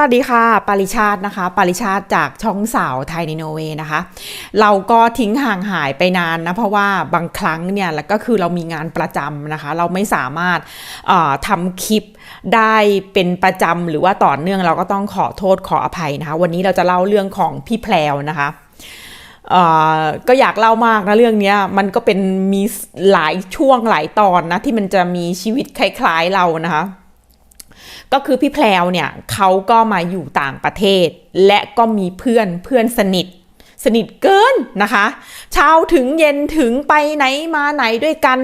สวัสดีค่ะ ปาริชาตินะคะ ปาริชาติจากช่องสาวไทยในโนเวนะคะ เราก็ทิ้งห่างหายไปนานนะ เพราะว่าบางครั้งเนี่ยแล้วก็คือเรามีงานประจำนะคะ เราไม่สามารถทำคลิปได้เป็นประจำหรือว่าต่อเนื่องเราก็ต้องขอโทษขออภัยนะคะ วันนี้เราจะเล่าเรื่องของพี่แพรวนะคะก็อยากเล่ามากนะเรื่องนี้มันก็เป็นมีหลายช่วงหลายตอนนะที่มันจะมีชีวิตคล้ายๆเรานะคะ ก็คือพี่แพรวเนี่ยเขาก็มาอยู่ต่างประเทศ และก็มีเพื่อนเพื่อนสนิท สนิทเกินนะคะเช้าถึงเย็นถึงไปไหนมาไหนด้วยกัน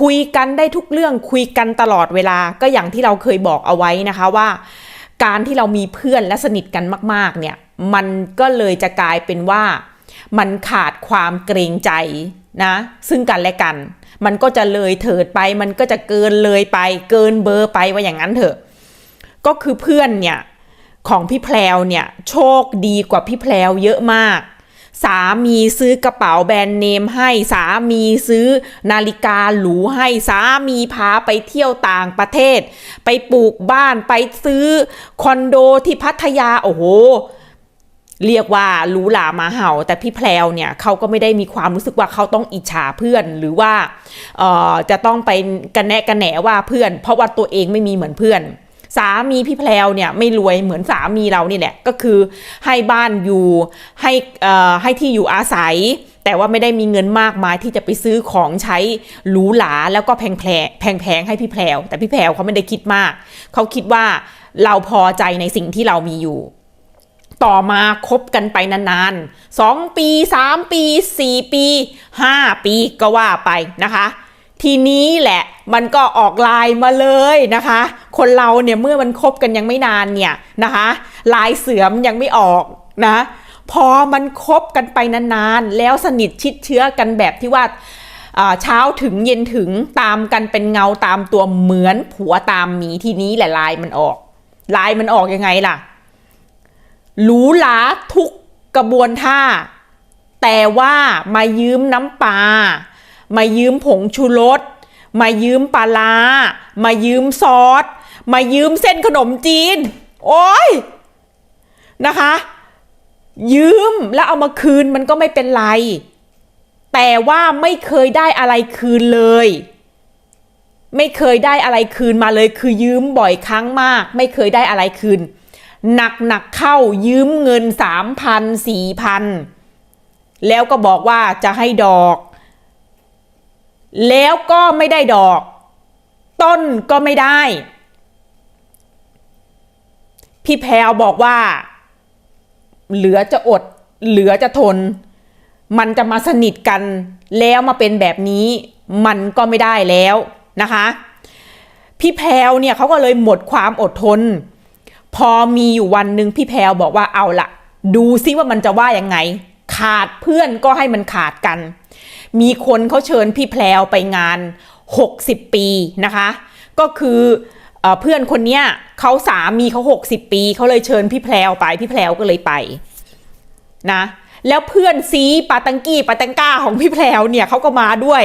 คุยกันได้ทุกเรื่องคุยกันตลอดเวลาก็อย่างที่เราเคยบอกเอาไว้นะคะว่า การที่เรามีเพื่อนและสนิทกันมากๆเนี่ยมันก็เลยจะกลายเป็นว่ามันขาดความเกรงใจ นะซึ่งกันและกัน มันก็จะเลยเถิดไป มันก็จะเกินเลยไป เกินเบอร์ไปว่าอย่างนั้นเถอะ ก็คือเพื่อนเนี่ยของพี่แพรวเนี่ยโชคดีกว่าพี่แพรวเยอะมาก สามีซื้อกระเป๋าแบรนด์เนมให้สามีซื้อนาฬิกาหรูให้สามีพาไปเที่ยวต่างประเทศ ไปปลูกบ้านไปซื้อคอนโดที่พัทยาโอ้โห เรียกว่ารูหรามาเห่า แต่พี่แพรวเนี่ยเขาก็ไม่ได้มีความรู้สึกว่าเขาต้องอิจฉาเพื่อนหรือว่าจะต้องไปกันแนะกันแหนว่าเพื่อน เพราะว่าตัวเองไม่มีเหมือนเพื่อน สามีพี่แพรวเนี่ยไม่รวยเหมือนสามีเรานี่แหละก็คือให้บ้านอยู่ให้ให้ที่อยู่อาศัย แต่ว่าไม่ได้มีเงินมากมายที่จะไปซื้อของใช้หรูหราแล้วก็แพงแพงแพงให้พี่แพรวแต่พี่แพรวเขาไม่ได้คิดมากเขาคิดว่าเราพอใจในสิ่งที่เรามีอยู่ ต่อมาคบกันไปนานๆ 2 ปี 3 ปี 4 ปี 5 ปีก็ว่าไปนะคะ ทีนี้แหละมันก็ออกลายมาเลยนะคะ คนเราเนี่ยเมื่อมันคบกันยังไม่นานเนี่ยนะคะ ลายเสือมยังไม่ออกนะ พอมันคบกันไปนานๆ แล้วสนิทชิดเชื้อกันแบบที่ว่าอ่าเช้าถึงเย็นถึงตามกันเป็นเงาตามตัวเหมือนผัวตามหมีทีนี้แหละลายมันออก ลายมันออกยังไงล่ะ หรูหราทุกกระบวนท่า แต่ว่ามายืมน้ำปลามายืมผงชูรสมายืมปลาร้ามายืมซอส มายืมเส้นขนมจีน โอ้ยนะคะ ยืมแล้วเอามาคืนมันก็ไม่เป็นไร แต่ว่าไม่เคยได้อะไรคืนเลย ไม่เคยได้อะไรคืนมาเลย คือยืมบ่อยครั้งมาก ไม่เคยได้อะไรคืน หนักหนักๆเข้ายืมเงินสามพันสี่พันแล้วก็บอกว่าจะให้ดอก แล้วก็ไม่ได้ดอก ต้นก็ไม่ได้ พี่แพรวบอกว่า เหลือจะอด เหลือจะทน มันจะมาสนิทกัน แล้วมาเป็นแบบนี้ มันก็ไม่ได้แล้วนะคะ พี่แพรวเนี่ยเขาก็เลยหมดความอดทน พอมีอยู่วันหนึ่งพี่แพรวบอกว่าเอาละดูซิว่ามันจะว่ายังไง ขาดเพื่อนก็ให้มันขาดกัน มีคนเขาเชิญพี่แพรวไปงาน 60 ปีนะคะ ก็คือเอเพื่อนคนเนี้ยเขาสามีเขา60 ปีเขาเลยเชิญพี่แพรวไปพี่แพรวก็เลยไปนะ แล้วเพื่อนซีปาตังกี้ปาตังก้าของพี่แพรวเนี่ยเขาก็มาด้วย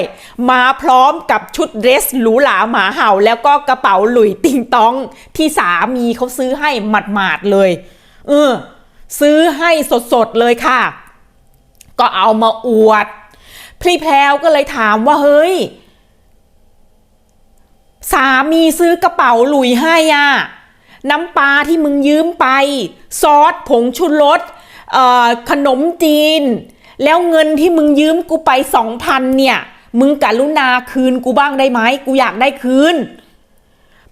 มาพร้อมกับชุดเดรสหรูหราหมาเห่า แล้วก็กระเป๋าหลุยติงตอง ที่สามีเขาซื้อให้หมาดๆเลย เออ ซื้อให้สดๆเลยค่ะ ก็เอามาอวด พี่แพรวก็เลยถามว่าเฮ้ย สามีซื้อกระเป๋าหลุยให้อะ น้ำปลาที่มึงยืมไป ซอสผงชูรส ขนมจีน แล้วเงินที่มึงยืมกูไปสองพันเนี่ย มึงกรุณาคืนกูบ้างได้ไหมกูอยากได้คืน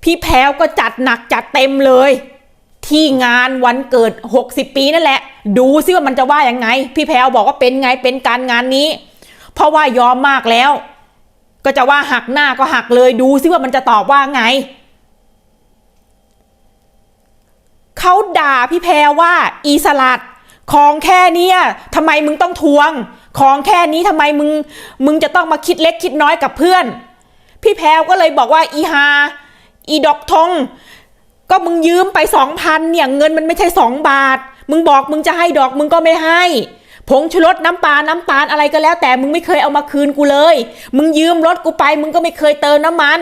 พี่แพรวก็จัดหนักจัดเต็มเลย ที่งานวันเกิด 60 ปีนั่นแหละ ดูซิว่ามันจะว่ายังไง พี่แพรวบอกว่าเป็นไงเป็นการงานนี้ เพราะว่ายอมมากแล้ว ก็จะว่าหักหน้าก็หักเลย ดูซิว่ามันจะตอบว่าไงเขาด่าพี่แพรว่าอีสลัด ของแค่นี้ทำไมมึงต้องทวง ของแค่นี้ทำไมมึง มึงจะต้องมาคิดเล็กคิดน้อยกับเพื่อน พี่แพรวก็เลยบอกว่าอีฮาอีดอกทง ก็มึงยืมไปสองพันเนี่ยเงินมันไม่ใช่สองบาท มึงบอกมึงจะให้ดอกมึงก็ไม่ให้ผงชูรสน้ำปลา น้ำตาลอะไรก็แล้ว แต่มึงไม่เคยเอามาคืนกูเลย มึงยืมรถกูไป มึงก็ไม่เคยเติมน้ำมัน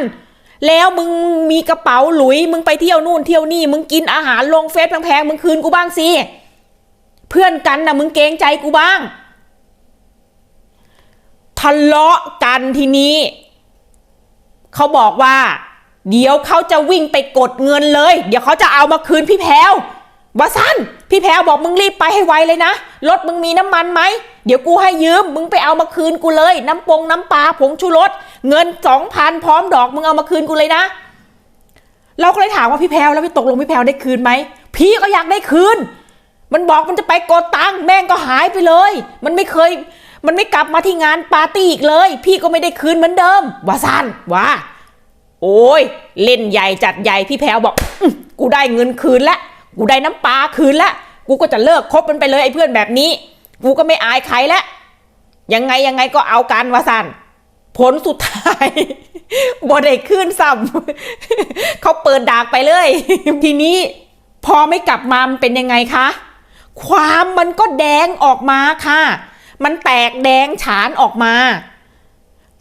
แล้วมึงมีกระเป๋าหลุย มึงไปเที่ยวนู่นเที่ยวนี่ มึงกินอาหารลงเฟซแพงๆ มึงคืนกูบ้างสิ เพื่อนกันนะมึงเกรงใจกูบ้าง ทะเลาะกันทีนี้ เขาบอกว่า เดี๋ยวเขาจะวิ่งไปกดเงินเลย เดี๋ยวเขาจะเอามาคืนพี่แพรวว่าสั้นพี่แพรวบอกมึงรีบไปให้ไวเลยนะรถมึงมีน้ำมันไหม เดี๋ยวกูให้ยืม มึงไปเอามาคืนกูเลย น้ำปงน้ำปลาผงชูรสเงินสองพันพร้อมดอกมึงเอามาคืนกูเลยนะ เราก็เลยถามว่าพี่แพรวแล้วพี่ตกลงพี่แพรวได้คืนไหมพี่ก็อยากได้คืน มันบอกมันจะไปกดตังค์แม่งก็หายไปเลย มันไม่เคย มันไม่กลับมาที่งานปาร์ตี้อีกเลย พี่ก็ไม่ได้คืนเหมือนเดิมว่าสั้นว่า โอ้ยเล่นใหญ่จัดใหญ่พี่แพวบอกอกูได้เงินคืนละกูได้น้ำปลาคืนละกูก็จะเลิกคบมันไปเลยไอ้เพื่อนแบบนี้ กูก็ไม่อายใครละยังไงยังไงก็เอากันว่าสั้นผลสุดท้ายบ่ได้คืนซ้ำเขาเปิดดากไปเลย ทีนี้พอไม่กลับมามันเป็นยังไงคะ ความมันก็แดงออกมาค่ะ มันแตกแดงฉานออกมา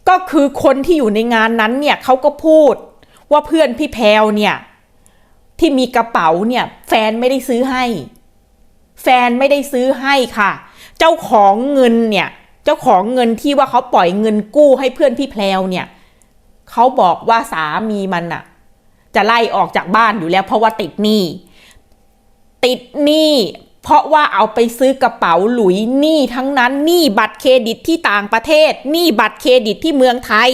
ก็คือคนที่อยู่ในงานนั้นเนี่ยเขาก็พูดว่าเพื่อนพี่แพรวเนี่ย ที่มีกระเป๋าเนี่ย แฟนไม่ได้ซื้อให้ แฟนไม่ได้ซื้อให้ค่ะ เจ้าของเงินเนี่ย เจ้าของเงินที่ว่าเขาปล่อยเงินกู้ให้เพื่อนพี่แพรวเนี่ยเขาบอกว่าสามีมันอะจะไล่ออกจากบ้านอยู่แล้วเพราะว่าติดหนี้ติดหนี้ เพราะว่าเอาไปซื้อกระเป๋าหลุยหนี้ทั้งนั้นหนี้บัตรเครดิตที่ต่างประเทศหนี้บัตรเครดิตที่เมืองไทย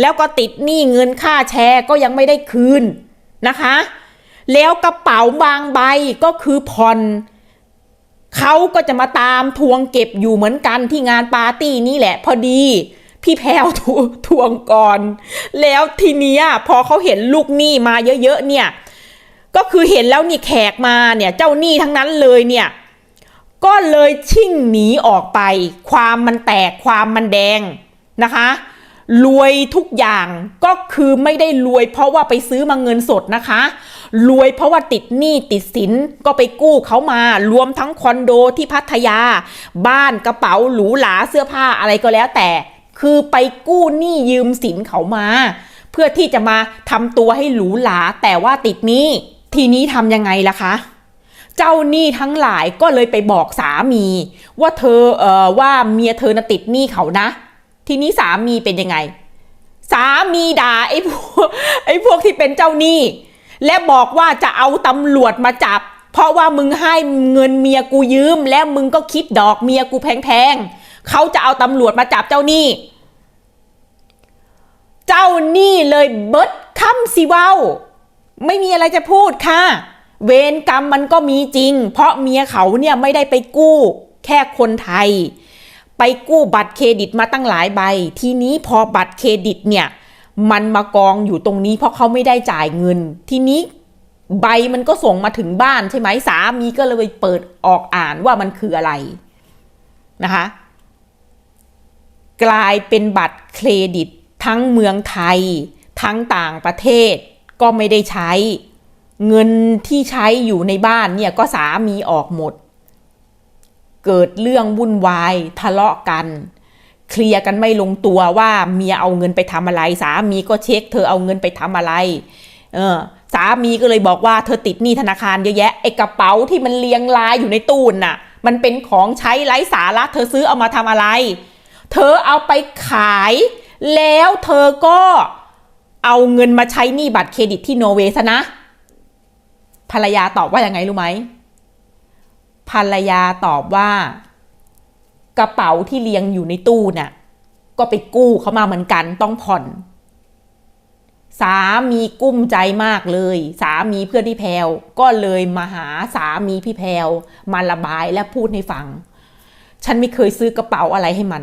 แล้วก็ติดหนี้เงินค่าแชร์ก็ยังไม่ได้คืนนะคะ แล้วกระเป๋าบางใบก็คือผ่อนเขาก็จะมาตามทวงเก็บอยู่เหมือนกันที่งานปาร์ตี้นี่แหละพอดี พี่แพรวทวทวงก่อน แล้วทีเนี้ยพอเขาเห็นลูกหนี้มาเยอะๆเนี่ย ก็คือเห็นแล้วนี่แขกมาเนี่ยเจ้าหนี้ทั้งนั้นเลยเนี่ยก็เลยชิ่งหนีออกไป ความมันแตกความมันแดงนะคะ รวยทุกอย่างก็คือไม่ได้รวย เพราะว่าไปซื้อมาเงินสดนะคะ รวยเพราะว่าติดหนี้ติดสินก็ไปกู้เขามารวมทั้งคอนโดที่พัทยา บ้านกระเป๋าหรูหราเสื้อผ้าอะไรก็แล้วแต่ คือไปกู้หนี้ยืมสินเขามา เพื่อที่จะมาทำตัวให้หรูหราแต่ว่าติดหนี้ ทีนี้ทำยังไงล่ะคะ เจ้าหนี้ทั้งหลายก็เลยไปบอกสามี ว่าเธอเอ่อว่าเมียเธอน่ะติดหนี้เขานะ ทีนี้สามีเป็นยังไง สามีด่าไอ้พวกไอ้พวกที่เป็นเจ้าหนี้ และบอกว่าจะเอาตำรวจมาจับ เพราะว่ามึงให้เงินเมียกูยืม แล้วมึงก็คิดดอกเมียกูแพงๆเขาจะเอาตำรวจมาจับเจ้าหนี้ เจ้าหนี้เลยเบิดคำสิเว้า ไม่มีอะไรจะพูดค่ะ เวรกรรมมันก็มีจริง เพราะเมียเขาเนี่ยไม่ได้ไปกู้ แค่คนไทย ไปกู้บัตรเครดิตมาตั้งหลายใบ ทีนี้พอบัตรเครดิตเนี่ย มันมากองอยู่ตรงนี้เพราะเขาไม่ได้จ่ายเงิน ทีนี้ใบมันก็ส่งมาถึงบ้านใช่ไหมสามีก็เลยเปิดออกอ่านว่ามันคืออะไรนะคะ กลายเป็นบัตรเครดิตทั้งเมืองไทย ทั้งต่างประเทศ ก็ไม่ได้ใช้ เงินที่ใช้อยู่ในบ้านเนี่ยก็สามีออกหมด เกิดเรื่องวุ่นวายทะเลาะกัน เคลียร์กันไม่ลงตัวว่าเมียเอาเงินไปทำอะไร สามีก็เช็ค เธอเอาเงินไปทำอะไร เออสามีก็เลยบอกว่าเธอติดหนี้ธนาคารเยอะแยะไอ้กระเป๋าที่มันเรียงรายอยู่ในตู้น่ะ มันเป็นของใช้ไร้สาระ เธอซื้อเอามาทำอะไร เธอเอาไปขาย แล้วเธอก็ เอาเงินมาใช้หนี้บัตรเครดิตที่โนอร์เวย์ซะนะ ภรรยาตอบว่ายังไงรู้ไหม ภรรยาตอบว่า กระเป๋าที่เรียงอยู่ในตู้น่ะ ก็ไปกู้เขามาเหมือนกันต้องผ่อน สามีกุ้มใจมากเลย สามีเพื่อนพี่แพรวก็เลยมาหาสามีพี่แพรวมาระบายและพูดให้ฟัง ฉันไม่เคยซื้อกระเป๋าอะไรให้มัน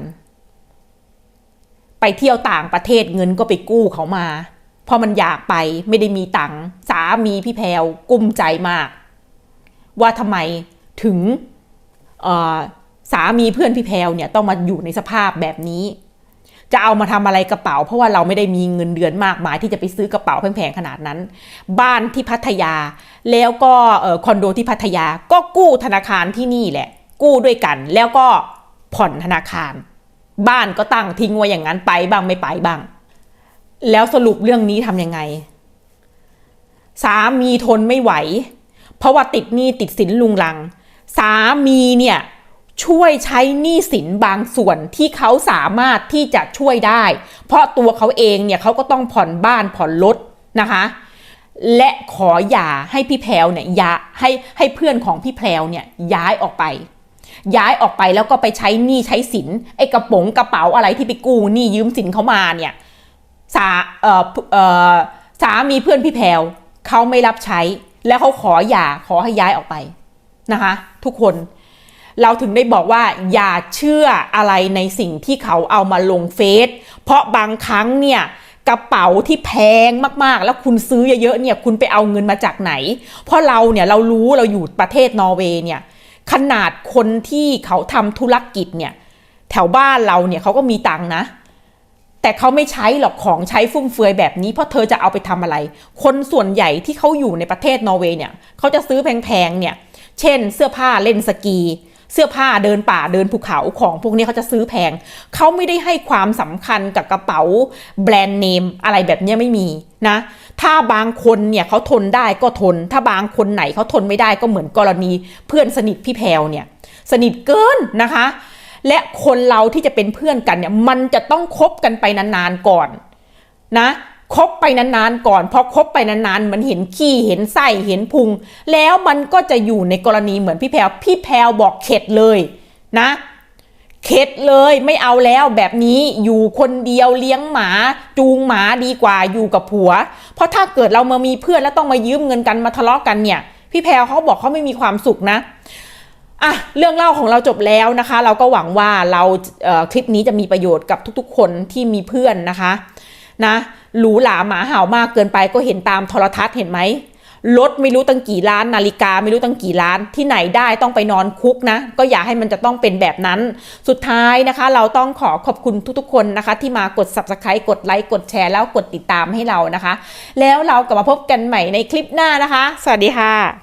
ไปเที่ยวต่างประเทศเงินก็ไปกู้เขามา เพราะมันอยากไปไม่ได้มีตังค์สามีพี่แพรวกุ้มใจมาก ว่าทำไมถึงสามีเพื่อนพี่แพรวเนี่ยต้องมาอยู่ในสภาพแบบนี้ จะเอามาทำอะไรกระเป๋า เพราะว่าเราไม่ได้มีเงินเดือนมากมายที่จะไปซื้อกระเป๋าแพงๆขนาดนั้น บ้านที่พัทยา แล้วก็คอนโดที่พัทยาก็กู้ธนาคารที่นี่แหละ กู้ด้วยกันแล้วก็ผ่อนธนาคาร บ้านก็ตั้งทิ้งไว้อย่างนั้นไปบ้างไม่ไปบ้าง แล้วสรุปเรื่องนี้ทำยังไง สามีทนไม่ไหว เพราะว่าติดหนี้ติดสินลุงลัง สามีเนี่ยช่วยใช้หนี้สินบางส่วนที่เขาสามารถที่จะช่วยได้ เพราะตัวเขาเองเนี่ยเขาก็ต้องผ่อนบ้านผ่อนรถนะคะ และขออย่าให้พี่แพรวเนี่ยย้าให้ให้เพื่อนของพี่แพรวเนี่ยย้ายออกไป ย้ายออกไปแล้วก็ไปใช้หนี้ใช้สินไอ้กระป๋องกระเป๋าอะไรที่ไปกู้หนี้ยืมสินเขามาเนี่ยสาเอ่อเอ่อสามีเพื่อนพี่แพรวเขาไม่รับใช้ แล้วเขาขออย่าขอให้ย้ายออกไปนะคะ ทุกคนเราถึงได้บอกว่าอย่าเชื่ออะไรในสิ่งที่เขาเอามาลงเฟซเพราะบางครั้งเนี่ยกระเป๋าที่แพงมากๆ แล้วคุณซื้อเยอะๆเนี่ยคุณไปเอาเงินมาจากไหน เพราะเราเนี่ยเรารู้เราอยู่ประเทศนอร์เวย์เนี่ย ขนาดคนที่เขาทำธุรกิจเนี่ยแถวบ้านเราเนี่ยเขาก็มีตังนะ แต่เขาไม่ใช้หรอกของใช้ฟุ่มเฟือยแบบนี้เพราะเธอจะเอาไปทำอะไร คนส่วนใหญ่ที่เขาอยู่ในประเทศนอร์เวย์เนี่ยเขาจะซื้อแพงๆเนี่ยเช่น เสื้อผ้าเล่นสกี เสื้อผ้าเดินป่าเดินภูเขาของพวกนี้เขาจะซื้อแพงเขาไม่ได้ให้ความสำคัญกับกระเป๋าแบรนด์เนมอะไรแบบนี้ไม่มีนะ ถ้าบางคนเนี่ยเขาทนได้ก็ทน ถ้าบางคนไหนเขาทนไม่ได้ก็เหมือนกรณีเพื่อนสนิทพี่แพรวเนี่ย สนิทเกินนะคะ และคนเราที่จะเป็นเพื่อนกันเนี่ยมันจะต้องคบกันไปนานๆก่อนนะคบไปนานๆก่อนพอคบไปนานๆมันเห็นขี้เห็นไส้เห็นพุง แล้วมันก็จะอยู่ในกรณีเหมือนพี่แพรวพี่แพรวบอกเข็ดเลยนะ เข็ดเลยไม่เอาแล้วแบบนี้อยู่คนเดียวเลี้ยงหมา จูงหมาดีกว่าอยู่กับผัว เพราะถ้าเกิดเรามามีเพื่อนแล้วต้องมายืมเงินกันมาทะเลาะกันเนี่ย พี่แพรเขาบอกเขาไม่มีความสุขนะอะเรื่องเล่าของเราจบแล้วนะคะ เราก็หวังว่าเราเคลิปนี้จะมีประโยชน์กับทุกๆ คนที่มีเพื่อนนะคะนะหรูหราหมาเห่ามากเกินไปก็เห็นตามโทรทัศน์เห็นไหม รถไม่รู้ตั้งกี่ล้าน นาฬิกาไม่รู้ตั้งกี่ล้าน ที่ไหนได้ต้องไปนอนคุกนะ ก็อย่าให้มันจะต้องเป็นแบบนั้น สุดท้ายนะคะ เราต้องขอขอบคุณทุกๆคนนะคะ ที่มากด subscribe กดไลค์กดแชร์แล้วกดติดตามให้เรานะคะ แล้วเรากลับมาพบกันใหม่ในคลิปหน้านะคะ สวัสดีค่ะ